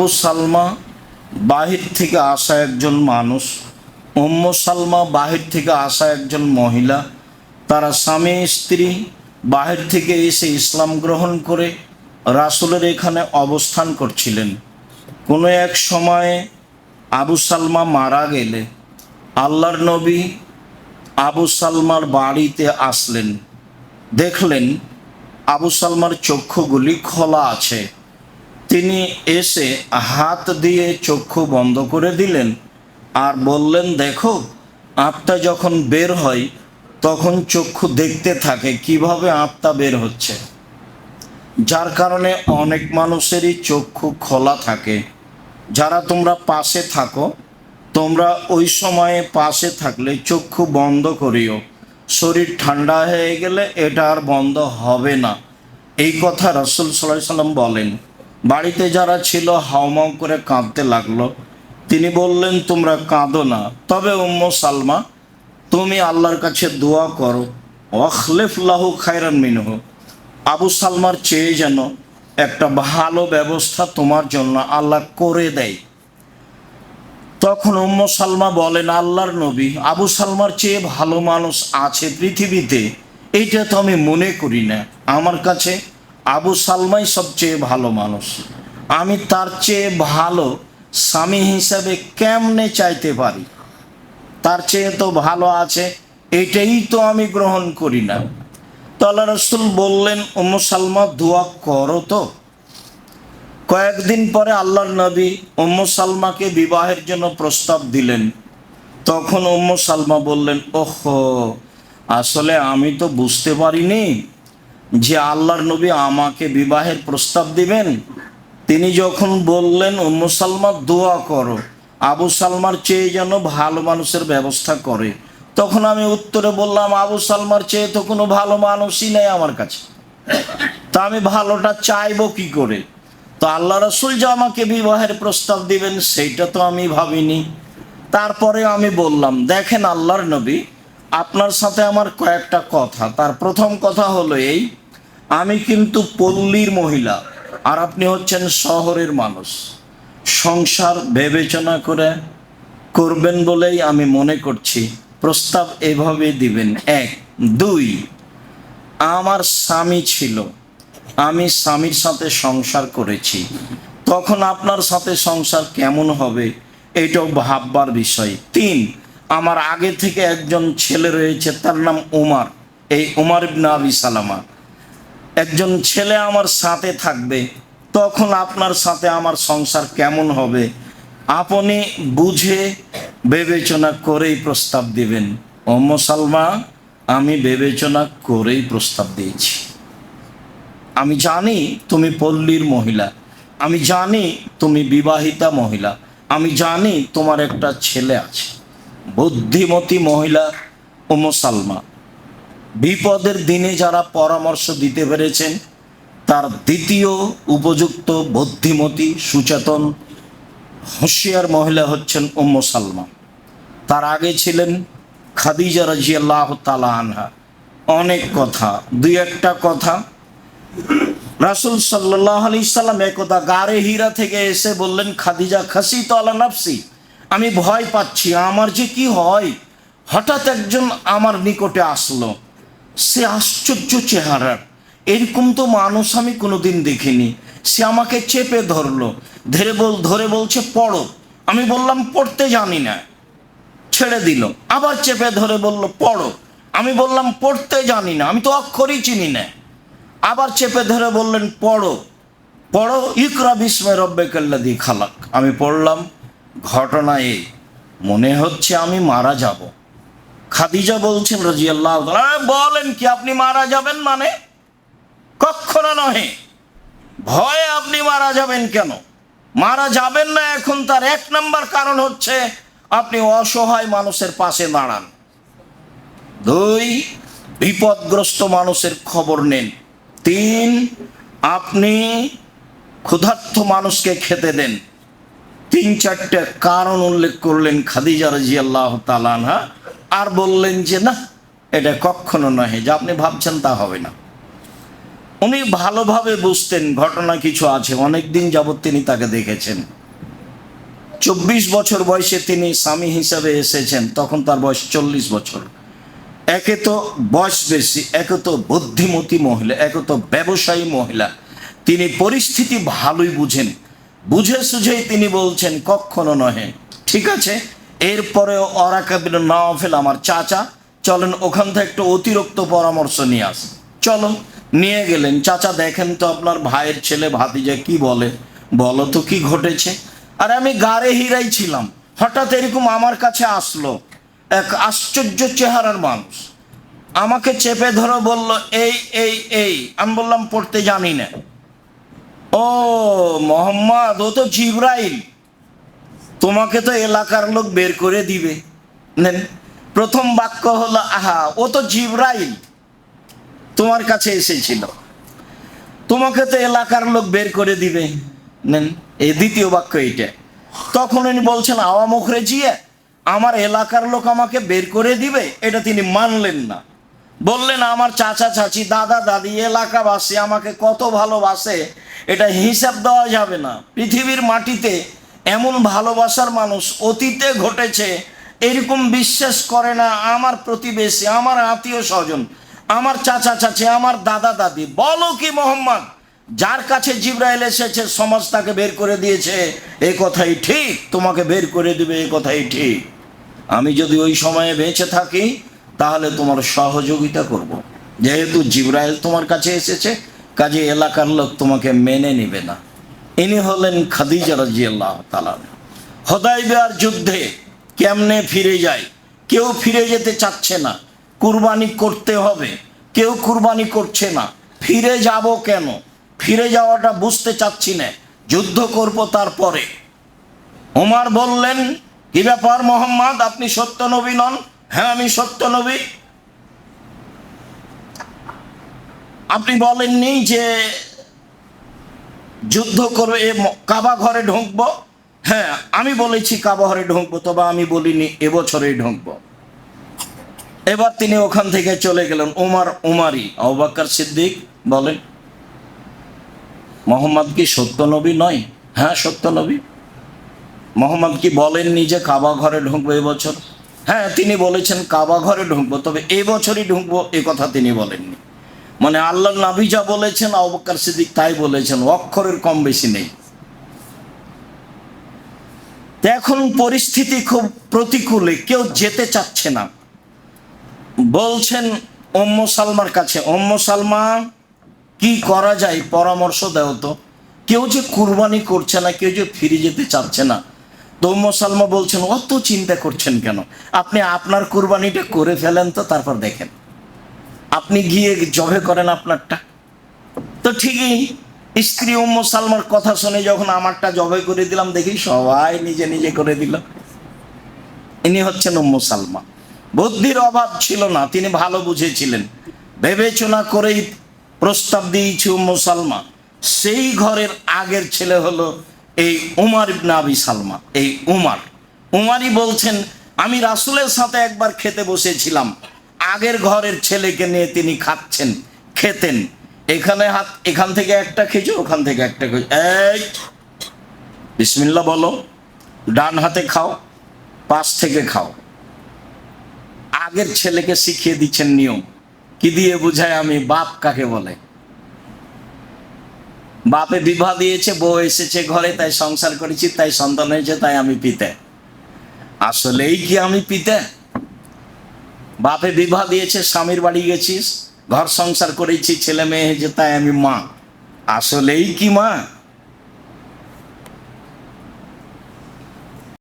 আবু সালমা বাহির থেকে আসা একজন মানুষ, উম্ম সালমা বাহির থেকে আসা একজন মহিলা। তারা স্বামী, স্ত্রী বাহির থেকে এসে ইসলাম গ্রহণ করে রাসূলের এখানে অবস্থান করছিলেন। কোনো এক সময়ে আবু সালমা মারা গেলে আল্লাহর নবী আবু সালমার বাড়িতে আসলেন। দেখলেন আবু সালমার চক্ষুগুলি খোলা আছে। তিনি এসে হাত দিয়ে চক্ষু বন্ধ করে দিলেন আর বললেন, দেখো, আত্মা যখন বের হয়, তখন চক্ষু দেখতে থাকে, কীভাবে আত্মা বের হচ্ছে? যার কারণে অনেক মানুষেরই চক্ষু খোলা থাকে। যারা তোমরা পাশে থাকো, তোমরা ওই সময়ে পাশে থাকলে চক্ষু বন্ধ করিও। শরীর ঠান্ডা হয়ে গেলে এটা আর বন্ধ হবে না। এই কথা রসুল সাল্লাম বলেন। বাড়িতে যারা ছিল হাউমাউ করে কাঁদতে লাগল। তিনি বললেন, তোমরা কাঁদো না। তবে উম্ম সালমা, তুমি আল্লাহর কাছে দোয়া করো। লাহু খায়রান মিনহু। আবু সালমার চেয়ে যেন একটা ভালো ব্যবস্থা তোমার জন্য আল্লাহ করে দেয়। তখন উম্ম সালমা বলেন, আল্লাহর নবী, আবু সালমার চেয়ে ভালো মানুষ আছে পৃথিবীতে। এইটা তো আমি মনে করি না। আমার কাছে আবু সালমাই সবচেয়ে ভালো মানুষ। আমি তার চেয়ে ভালো স্বামী হিসাবে কেমনে চাইতে পারি? তার চেয়ে তো ভালো আছে, এটাই তো আমি গ্রহণ করি না। তো আল্লাহ রসুল বললেন, উম্ম সালমা, দোয়া করো তো। কয়েকদিন পরে আল্লাহর নবী উম্ম সালমাকে বিবাহের জন্য প্রস্তাব দিলেন। তখন উম্ম সালমা বললেন, ওহ, আসলে আমি তো বুঝতে পারিনি যে আল্লাহর নবী আমাকে বিবাহের প্রস্তাব দিবেন, তিনি যখন বললেন উম্ম সালমা দোয়া করো। আবু সালমার চেয়ে যেন ভালো মানুষের ব্যবস্থা করে। তখন আমি উত্তরে বললাম, আবু সালমার চেয়ে তো কোনো ভালো মানুষই নেই আমার কাছে। তা আমি ভালোটা চাইব কি করে? তো আল্লাহ রসুল যে আমাকে বিবাহের প্রস্তাব দিবেন, সেইটা তো আমি ভাবিনি। তারপরে আমি বললাম, দেখেন আল্লাহর নবী, আপনার সাথে আমার কয়েকটা কথা। তার প্রথম কথা হলো এই আমি কিন্তু পল্লীর মহিলা, আর আপনি হচ্ছেন শহরের মানুষ। সংসার বিবেচনা করে করবেন বলেই আমি মনে করছি। প্রস্তাব এভাবে দিবেন। এক, দুই, আমার স্বামী ছিল, আমি স্বামীর সাথে সংসার করেছি। তখন আপনার সাথে সংসার কেমন হবে এটাও ভাববার বিষয়। তিন, আমার আগে থেকে একজন ছেলে রয়েছে, তার নাম উমার। এই উমার ইবনে আবি সালামা। একজন ছেলে আমার সাথে থাকবে, তখন আপনার সাথে আমার সংসার কেমন হবে? আপনি বুঝে বিবেচনা করেই প্রস্তাব দিবেন। সালমা আমি বিবেচনা করেই প্রস্তাব দিয়েছি। আমি জানি তুমি পল্লীর মহিলা। আমি জানি তুমি বিবাহিতা মহিলা। আমি জানি তোমার একটা ছেলে আছে। বুদ্ধিমতী মহিলা উম সালমা বিপদের দিনে যারা পরামর্শ দিতে পেরেছেন, তার দ্বিতীয় উপযুক্ত বুদ্ধিমতী, সুচেতন, হুঁশিয়ার মহিলা হচ্ছেন উম্ম সালমা। তার আগে ছিলেন খাদিজা রাজিয়াল্লাহ তালা আনহা। অনেক কথা, দুই একটা কথা। রাসুল সাল্লাহ আলি সাল্লাম একদা গারে হীরা থেকে এসে বললেন, খাদিজা খাসি তো আলা নাফসি, আমি ভয় পাচ্ছি, আমার যে কি হয়? হঠাৎ একজন আমার নিকটে আসলো। সে আশ্চর্য চেহারার। এরকম তো মানুষ আমি কোনোদিন দেখিনি। সে আমাকে চেপে ধরলো। ধরে বল, ধরে বলছে, পড়ো। আমি বললাম, পড়তে জানি না। ছেড়ে দিল। আবার চেপে ধরে বলল, পড়ো। আমি বললাম, পড়তে জানি না। আমি তো অক্ষরই চিনি না। আবার চেপে ধরে বললেন, পড়ো। পড়ো? ইকরা বিস্ময় রব্বে কাল্লাদি খালাক। আমি পড়লাম, ঘটনা এই মনে হচ্ছে আমি মারা যাব। খাদিজা বলছেন রাজি আল্লাহ বলেন কি, আপনি মারা যাবেন মানে? কখনো নহে। ভয়ে আপনি মারা যাবেন কেন? মারা যাবেন না এখন তার এক নম্বর কারণ হচ্ছে আপনি অসহায় মানুষের পাশে দাঁড়ান। দুই, বিপদগ্রস্ত মানুষের খবর নেন। তিন, আপনি ক্ষুধার্থ মানুষকে খেতে দেন। তিন, চারটে কারণ উল্লেখ করলেন খাদিজা রাজি আল্লাহ তালানহা আর বললেন যে, না, এটা কখনো নহে, যা আপনি ভাবছেন তা হবে না। উনি ভালোভাবে বুঝতেন, ঘটনা কিছু আছে অনেক দিন যাবৎ তিনি তাকে দেখেছেন। চব্বিশ বছর বয়সে তিনি স্বামী হিসাবে এসেছেন, তখন তার বয়স চল্লিশ বছর। একে তো বয়স বেশি, একে তো বুদ্ধিমতী মহিলা, একে তো ব্যবসায়ী মহিলা। তিনি পরিস্থিতি ভালোই বুঝেন। বুঝে সুঝেই তিনি বলছেন, কখনো নহে। ঠিক আছে? এরপরেও অরাকাবির নওয়াফেল আমার চাচা। চলেন ওখান থেকে একটু অতিরিক্ত পরামর্শ নিয়ে আস। চলো নিয়ে গেলেন। চাচা, দেখেন তো আপনার ভাইয়ের ছেলে ভাতিজা কি বলে। বলো তো কি ঘটেছে? আর আমি গাড়ে হিরাই ছিলাম। হঠাৎ এরকম আমার কাছে আসলো। এক আশ্চর্য চেহারার মানুষ। আমাকে চেপে ধরে বলল, এই এই এই। আমি বললাম, পড়তে জানি না। ও মোহাম্মদ, ও তো জিব্রাইল। তোমাকে তো এলাকার লোক বের করে দিবে। নেন, প্রথম বাক্য হলো, আহা, ও তো জিব্রাইল। তোমার কাছে এসেছিল। তোমাকে তো এলাকার লোক বের করে দিবে। নেন, এই দ্বিতীয় বাক্য এইটা। তখন উনি বলছেন, আওয়া মুখরে জিয়ে আমার এলাকার লোক আমাকে বের করে দিবে, এটা তিনি মানলেন না। বললেন, আমার চাচা, চাচি, দাদা, দাদি, এলাকাবাসী আমাকে কত ভালোবাসে, এটা হিসাব দেওয়া যাবে না। পৃথিবীর মাটিতে এমন ভালোবাসার মানুষ অতীতে ঘটেছে, এরকম বিশ্বাস করে না আমার প্রতিবেশী, আমার আত্মীয় স্বজন, আমার চাচা চাচি, আমার দাদা দাদি। বলো কি মোহাম্মদ, যার কাছে জিব্রাইল এসেছে, সমাজ তাকে বের করে দিয়েছে, এ কথাই ঠিক, তোমাকে বের করে দিবে, এ কথাই ঠিক। আমি যদি ওই সময়ে বেঁচে থাকি, তাহলে তোমার সহযোগিতা করব। যেহেতু জিব্রাইল তোমার কাছে এসেছে, কাজে এলাকার লোক তোমাকে মেনে নিবে না। ইনি হলেন খাদিজা রাজিয়াল্লাহ তালা হদাইবিয়ার যুদ্ধে কেমনে ফিরে যায়? কেউ ফিরে যেতে চাচ্ছে না। কুরবানি করতে হবে। কেউ কুরবানি করছে না। ফিরে যাব কেন? ফিরে যাওয়াটা বুঝতে চাচ্ছি না। যুদ্ধ করব তারপরে। ওমার বললেন, কি ব্যাপার মোহাম্মদ? আপনি সত্য নবী নন? হ্যাঁ আমি সত্য নবী। আপনি বলেননি যে যুদ্ধ করবে, এ কাবা ঘরে ঢুকবো। হ্যাঁ আমি বলেছি কাবা ঘরে ঢুকবো, তবে আমি বলিনি এবছরেই ঢুকবো। এবার তিনি ওখান থেকে চলে গেলেন উমার উমারি আবাক্কার সিদ্দিক বলেন, মোহাম্মদ কি সত্য নবী নয়? হ্যাঁ সত্য নবী। মোহাম্মদ কি বলেননি যে কাবা ঘরে ঢুকবো এবছর হ্যাঁ তিনি বলেছেন কাবা ঘরে ঢুকবো, তবে এবছরই ঢুকবো, এ কথা তিনি বলেননি। মানে আল্লাহ নাবি যা বলেছেন আবকার সিদ্দিক তাই বলেছেন, অক্ষরের কম বেশি নেই। এখন পরিস্থিতি খুব প্রতিকূলে, কেউ যেতে চাচ্ছে না। বলছেন অম্ম সালমার কাছে অম্ম সালমা, কি করা যায়? পরামর্শ দেও তো। কেউ যে কুরবানি করছে না, কেউ যে ফিরে যেতে চাচ্ছে না। তো উম্ম সালমা বলছেন, অত চিন্তা করছেন কেন? আপনি আপনার কুরবানিটা করে ফেলেন তো, তারপর দেখেন। আপনি গিয়ে জবে করেন আপনারটা। তো ঠিকই, স্ত্রী উম্ম সালমার কথা শুনে যখন আমারটা জবে করে দিলাম, দেখি সবাই নিজে নিজে করে দিল। ইনি হচ্ছেন উম্ম সালমা। বুদ্ধির অভাব ছিল না, তিনি ভালো বুঝেছিলেন। বিবেচনা করেই প্রস্তাব দিয়েছি উম্ম সালমা। সেই ঘরের আগের ছেলে হলো এই উমার ইবনে আবি সালমা, এই উমার। উমারই বলছেন, আমি রাসূলের সাথে একবার খেতে বসেছিলাম। আগের ঘরের ছেলেকে নিয়ে তিনি খাচ্ছেন, খেতেন। এখানে হাত, এখান থেকে একটা খেয়েছো, ওখান থেকে একটা খেয়েছো। এই বিসমিল্লা বলো, ডান হাতে খাও, পাশ থেকে খাও। আগের ছেলেকে শিখিয়ে দিচ্ছেন নিয়ম। কি দিয়ে বুঝায় আমি? বাপ কাকে বলে? বাপে বিবাহ দিয়েছে, বউ এসেছে ঘরে, তাই সংসার করেছি, তাই সন্তান হয়েছে, তাই আমি পিতে। আসলেই কি আমি পিতে? বাপে বিবাহ দিয়েছে, স্বামীর বাড়ি গেছিস, ঘর সংসার করেছি, ছেলে মেয়ে হয়েছে, তাই আমি মা। আসলেই কি মা?